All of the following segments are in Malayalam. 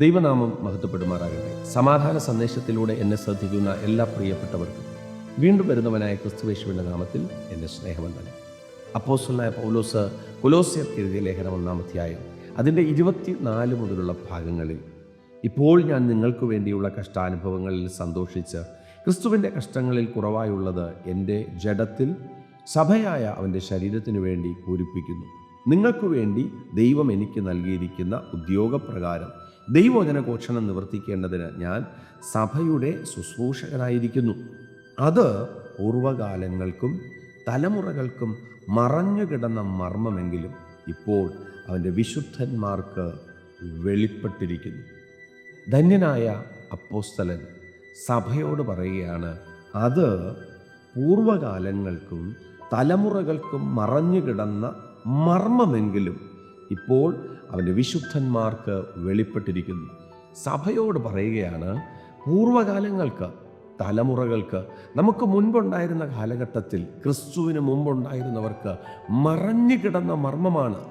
ദൈവനാമം മഹത്വപ്പെടുമാറാകട്ടെ. സമാധാന സന്ദേശത്തിലൂടെ എന്നെ ശ്രദ്ധിക്കുന്ന എല്ലാ പ്രിയപ്പെട്ടവർക്കും വീണ്ടും വരുന്നവനായ ക്രിസ്തുവേശുവിന്റെ നാമത്തിൽ എന്റെ സ്നേഹവന്ദനം. അപ്പോസ്റ്റലായ പൗലോസ് കൊലോസ്യർ എഴുതിയ ലേഖനം ഒന്നാം അധ്യായം അതിന്റെ ഇരുപത്തിനാല് മുതലുള്ള ഭാഗങ്ങളിൽ ഇപ്പോൾ ഞാൻ നിങ്ങൾക്ക് വേണ്ടിയുള്ള കഷ്ടാനുഭവങ്ങളിൽ സന്തോഷിച്ച് ക്രിസ്തുവിന്റെ കഷ്ടങ്ങളിൽ കുറവായുള്ളത് എന്റെ ജഡത്തിൽ സഭയായ അവന്റെ ശരീരത്തിനു വേണ്ടി പൂരിപ്പിക്കുന്നു. നിങ്ങൾക്കു വേണ്ടി ദൈവം എനിക്ക് നൽകിയിരിക്കുന്ന ഉദ്യോഗപ്രകാരം ദൈവവചന ഘോഷണം നിവർത്തിക്കേണ്ടതിന് ഞാൻ സഭയുടെ ശുശ്രൂഷകനായിരിക്കുന്നു. അത് പൂർവകാലങ്ങൾക്കും തലമുറകൾക്കും മറഞ്ഞുകിടന്ന മർമ്മമെങ്കിലും ഇപ്പോൾ അവന്റെ വിശുദ്ധന്മാർക്ക് വെളിപ്പെട്ടിരിക്കുന്നു. ധന്യനായ അപ്പോസ്തലൻ സഭയോട് പറയുകയാണ് അത് പൂർവകാലങ്ങൾക്കും തലമുറകൾക്കും മറഞ്ഞുകിടന്ന മർമ്മമെങ്കിലും ഇപ്പോൾ അവന്റെ വിശുദ്ധന്മാർക്ക് വെളിപ്പെട്ടിരിക്കുന്നു. സഭയോട് പറയുകയാണ് പൂർവകാലങ്ങൾക്ക് തലമുറകൾക്ക് നമുക്ക് മുൻപുണ്ടായിരുന്ന കാലഘട്ടത്തിൽ ക്രിസ്തുവിന് മുമ്പുണ്ടായിരുന്നവർക്ക് മറഞ്ഞു കിടന്ന മർമ്മമാണ്.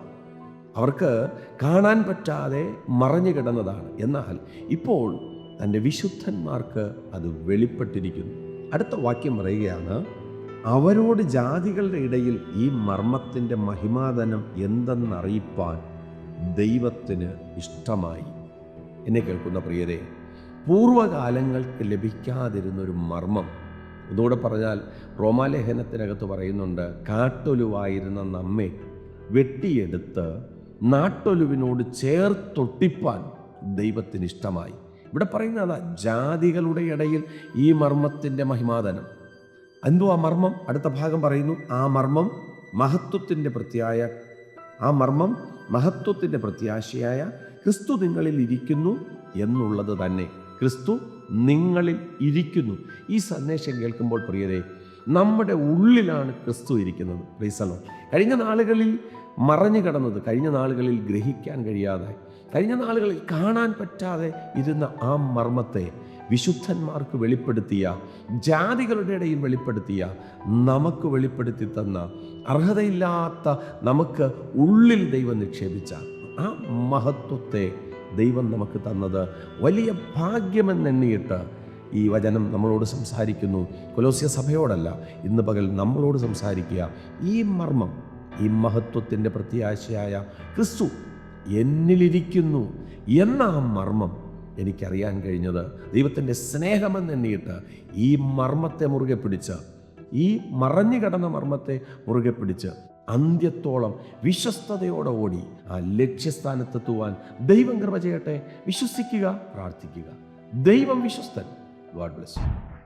അവർക്ക് കാണാൻ പറ്റാതെ മറഞ്ഞു കിടന്നതാണ്. എന്നാൽ ഇപ്പോൾ തന്റെ വിശുദ്ധന്മാർക്ക് അത് വെളിപ്പെട്ടിരിക്കുന്നു. അടുത്ത വാക്യം പറയുകയാണ് അവരോട് ജാതികളുടെ ഇടയിൽ ഈ മർമ്മത്തിന്റെ മഹിമാതനം എന്തെന്നറിയിപ്പാൻ ദൈവത്തിന് ഇഷ്ടമായി. എന്നെ കേൾക്കുന്ന പ്രിയരെ പൂർവകാലങ്ങൾക്ക് ലഭിക്കാതിരുന്നൊരു മർമ്മം. ഒന്നുകൂടെ പറഞ്ഞാൽ റോമാലേഖനത്തിനകത്ത് പറയുന്നുണ്ട് കാട്ടൊലുവായിരുന്ന നമ്മെ വെട്ടിയെടുത്ത് നാട്ടൊലുവിനോട് ചേർത്തൊട്ടിപ്പാൻ ദൈവത്തിന് ഇഷ്ടമായി. ഇവിടെ പറയുന്നത് ജാതികളുടെ ഇടയിൽ ഈ മർമ്മത്തിന്റെ മഹിമാതനം. എന്തോ ആ മർമ്മം? അടുത്ത ഭാഗം പറയുന്നു ആ മർമ്മം മഹത്വത്തിന്റെ പ്രത്യായ ആ മർമ്മം മഹത്വത്തിന്റെ പ്രത്യാശയായ ക്രിസ്തു നിങ്ങളിൽ ഇരിക്കുന്നു എന്നുള്ളത് തന്നെ. ക്രിസ്തു നിങ്ങളിൽ ഇരിക്കുന്നു. ഈ സന്ദേശം കേൾക്കുമ്പോൾ പ്രിയരെ നമ്മുടെ ഉള്ളിലാണ് ക്രിസ്തു ഇരിക്കുന്നത്. റീസണോ കഴിഞ്ഞ നാളുകളിൽ മറഞ്ഞു കിടന്നത് കഴിഞ്ഞ നാളുകളിൽ ഗ്രഹിക്കാൻ കഴിയാതെ കഴിഞ്ഞ നാളുകളിൽ കാണാൻ പറ്റാതെ ഇരുന്ന ആ മർമ്മത്തെ വിശുദ്ധന്മാർക്ക് വെളിപ്പെടുത്തിയ ജാതികളുടെ ഇടയിൽ വെളിപ്പെടുത്തിയ നമുക്ക് വെളിപ്പെടുത്തി തന്ന അർഹതയില്ലാത്ത നമുക്ക് ഉള്ളിൽ ദൈവം നിക്ഷേപിച്ച ആ മഹത്വത്തെ ദൈവം നമുക്ക് തന്നത്. വലിയ ഭാഗ്യമെന്നെണ്ണിയിട്ട് ഈ വചനം നമ്മളോട് സംസാരിക്കുന്നു. കൊലോസ്യ സഭയോടല്ല ഇന്ന് പകൽ നമ്മളോട് സംസാരിക്കുക. ഈ മർമ്മം ഈ മഹത്വത്തിന്റെ പ്രത്യാശയായ ക്രിസ്തു എന്നിലിരിക്കുന്നു എന്ന ആ മർമ്മം എനിക്കറിയാൻ കഴിഞ്ഞത്. ദൈവത്തിന്റെ സ്നേഹമെന്നെണ്ണിയിട്ട് ഈ മർമ്മത്തെ മുറുകെ പിടിച്ച് ഈ മറഞ്ഞു കിടന്ന മർമ്മത്തെ മുറുകെ പിടിച്ച് അന്ത്യത്തോളം വിശ്വസ്തയോടെ ഓടി ആ ലക്ഷ്യസ്ഥാനത്തെത്തുവാൻ ദൈവം കൃപ ചെയ്യട്ടെ. വിശ്വസിക്കുക പ്രാർത്ഥിക്കുക. ദൈവം വിശ്വസ്തൻ. God bless you